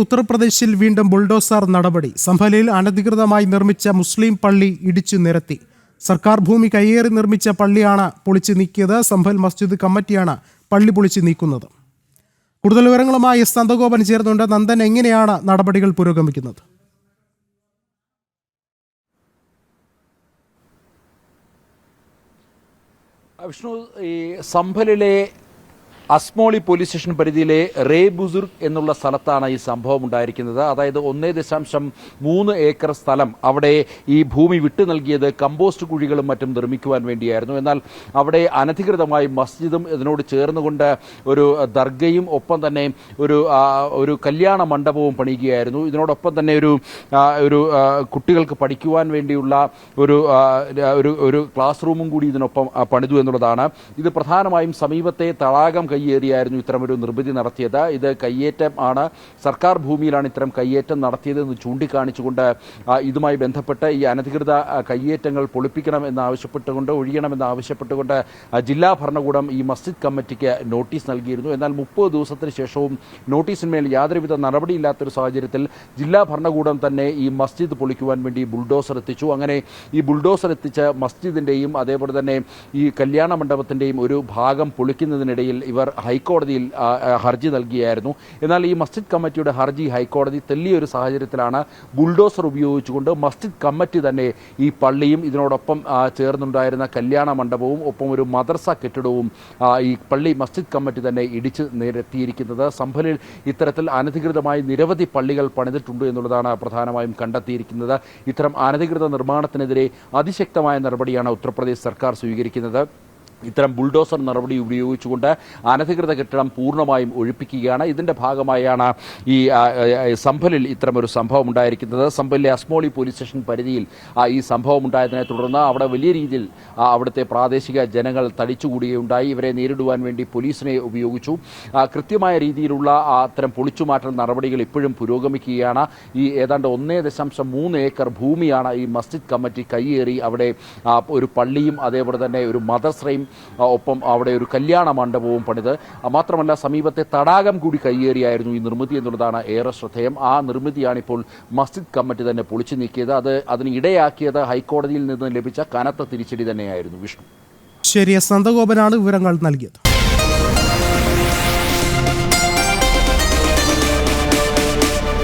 ഉത്തർപ്രദേശിൽ വീണ്ടും ബുൾഡോസർ നടപടി. സംഭലയിൽ അനധികൃതമായി നിർമ്മിച്ച മുസ്ലിം പള്ളി ഇടിച്ചു നിരത്തി. സർക്കാർ ഭൂമി കയ്യേറി നിർമ്മിച്ച പള്ളിയാണ് പൊളിച്ചു നീക്കിയത്. സംഭൽ മസ്ജിദ് കമ്മിറ്റിയാണ് പള്ളി പൊളിച്ചു നീക്കുന്നത്. കൂടുതൽ വിവരങ്ങളുമായി നന്ദഗോപൻ ചേർന്നുണ്ട് നന്ദൻ എങ്ങനെയാണ് നടപടികൾ പുരോഗമിക്കുന്നത്? വിഷ്ണു ഈ സംഭലിലെ അസ്മോളി പോലീസ് സ്റ്റേഷൻ പരിധിയിലെ റേ ബുസുർഗ് എന്നുള്ള സ്ഥലത്താണ് ഈ സംഭവം ഉണ്ടായിരിക്കുന്നത്. അതായത് ഒന്നേ ദശാംശം മൂന്ന് ഏക്കർ സ്ഥലം അവിടെ ഈ ഭൂമി വിട്ടു നൽകിയത് കമ്പോസ്റ്റ് കുഴികളും മറ്റും നിർമ്മിക്കുവാൻ വേണ്ടിയായിരുന്നു. എന്നാൽ അവിടെ അനധികൃതമായി മസ്ജിദും ഇതിനോട് ചേർന്നുകൊണ്ട് ഒരു ദർഗയും ഒപ്പം തന്നെ ഒരു ഒരു കല്യാണ മണ്ഡപവും പണിയുകയായിരുന്നു. ഇതിനോടൊപ്പം തന്നെ ഒരു ഒരു കുട്ടികൾക്ക് പഠിക്കുവാൻ വേണ്ടിയുള്ള ഒരു ഒരു ക്ലാസ് റൂമും കൂടി ഇതിനൊപ്പം പണിതു എന്നുള്ളതാണ്. ഇത് പ്രധാനമായും സമീപത്തെ തടാകം കയ്യേറിയായിരുന്നു ഇത്തരമൊരു നിർമ്മിതി നടത്തിയത്. ഇത് കയ്യേറ്റം ആണ്. സർക്കാർ ഭൂമിയിലാണ് ഇത്തരം കയ്യേറ്റം നടത്തിയതെന്ന് ചൂണ്ടിക്കാണിച്ചുകൊണ്ട് ഇതുമായി ബന്ധപ്പെട്ട് ഈ അനധികൃത കയ്യേറ്റങ്ങൾ പൊളിപ്പിക്കണം എന്നാവശ്യപ്പെട്ടുകൊണ്ട് ഒഴിയണമെന്ന് ആവശ്യപ്പെട്ടുകൊണ്ട് ജില്ലാ ഭരണകൂടം ഈ മസ്ജിദ് കമ്മിറ്റിക്ക് നോട്ടീസ് നൽകിയിരുന്നു. എന്നാൽ മുപ്പത് ദിവസത്തിന് ശേഷവും നോട്ടീസിന്മേൽ യാതൊരുവിധ നടപടിയില്ലാത്തൊരു സാഹചര്യത്തിൽ ജില്ലാ ഭരണകൂടം തന്നെ ഈ മസ്ജിദ് പൊളിക്കുവാൻ വേണ്ടി ബുൾഡോസർ എത്തിച്ചു. അങ്ങനെ ഈ ബുൾഡോസർ എത്തിച്ച മസ്ജിദിന്റെയും അതേപോലെ തന്നെ ഈ കല്യാണ മണ്ഡപത്തിന്റെയും ഒരു ഭാഗം പൊളിക്കുന്നതിനിടയിൽ ഇവർ ഹൈക്കോടതിയിൽ ഹർജി നൽകിയായിരുന്നു. എന്നാൽ ഈ മസ്ജിദ് കമ്മിറ്റിയുടെ ഹർജി ഹൈക്കോടതി തെല്ലിയൊരു സാഹചര്യത്തിലാണ് ബുൾഡോസർ ഉപയോഗിച്ചുകൊണ്ട് മസ്ജിദ് കമ്മിറ്റി തന്നെ ഈ പള്ളിയും ഇതിനോടൊപ്പം ചേർന്നുണ്ടായിരുന്ന കല്യാണ മണ്ഡപവും ഒപ്പം ഒരു മദർസ കെട്ടിടവും ഈ പള്ളി മസ്ജിദ് കമ്മിറ്റി തന്നെ ഇടിച്ച് നിരത്തിയിരിക്കുന്നത്. സംഭലിൽ ഇത്തരത്തിൽ അനധികൃതമായി നിരവധി പള്ളികൾ പണിതിട്ടുണ്ട് എന്നുള്ളതാണ് പ്രധാനമായും കണ്ടെത്തിയിരിക്കുന്നത്. ഇത്തരം അനധികൃത നിർമ്മാണത്തിനെതിരെ അതിശക്തമായ നടപടിയാണ് ഉത്തർപ്രദേശ് സർക്കാർ സ്വീകരിക്കുന്നത്. ഇത്തരം ബുൾഡോസർ നടപടി ഉപയോഗിച്ചുകൊണ്ട് അനധികൃത കെട്ടിടം പൂർണമായും ഒഴിപ്പിക്കുകയാണ്. ഇതിന്റെ ഭാഗമായാണ് ഈ സംഭലിൽ ഇത്തരമൊരു സംഭവം ഉണ്ടായിരിക്കുന്നത്. സംഭലിലെ അസ്മോളി പോലീസ് സ്റ്റേഷൻ പരിധിയിൽ ഈ സംഭവം ഉണ്ടായതിനെ തുടർന്ന് അവിടെ വലിയ രീതിയിൽ അവിടുത്തെ പ്രാദേശിക ജനങ്ങൾ തടിച്ചുകൂടുകയുണ്ടായി ഇവരെ നേരിടുവാൻ വേണ്ടി പോലീസിനെ ഉപയോഗിച്ചു. കൃത്യമായ രീതിയിലുള്ള അത്തരം പൊളിച്ചുമാറ്റൽ നടപടികൾ ഇപ്പോഴും പുരോഗമിക്കുകയാണ്. ഈ ഏതാണ്ട് ഒന്നേ ദശാംശം മൂന്ന് ഏക്കർ ഭൂമിയാണ് ഈ മസ്ജിദ് കമ്മിറ്റി കൈയേറി അവിടെ ഒരു പള്ളിയും അതേപോലെ തന്നെ ഒരു മദർസയും ആ, ഒപ്പം അവിടെ ഒരു കല്യാണ മണ്ഡപവും പണിത്. മാത്രമല്ല സമീപത്തെ തടാകം കൂടി കയ്യേറിയായിരുന്നു ഈ നിർമ്മിതി എന്നുള്ളതാണ് ഏറെ ശ്രദ്ധേയം. ആ നിർമ്മിതിയാണ് ഇപ്പോൾ മസ്ജിദ് കമ്മിറ്റി തന്നെ പൊളിച്ചു നീക്കിയത്. അത് അതിന് ഇടയാക്കിയത് ഹൈക്കോടതിയിൽ നിന്ന് ലഭിച്ച കനത്ത തിരിച്ചടി തന്നെയായിരുന്നു വിഷ്ണു. ശരി സന്തഗോപനാണ് വിവരങ്ങൾ നൽകിയത്.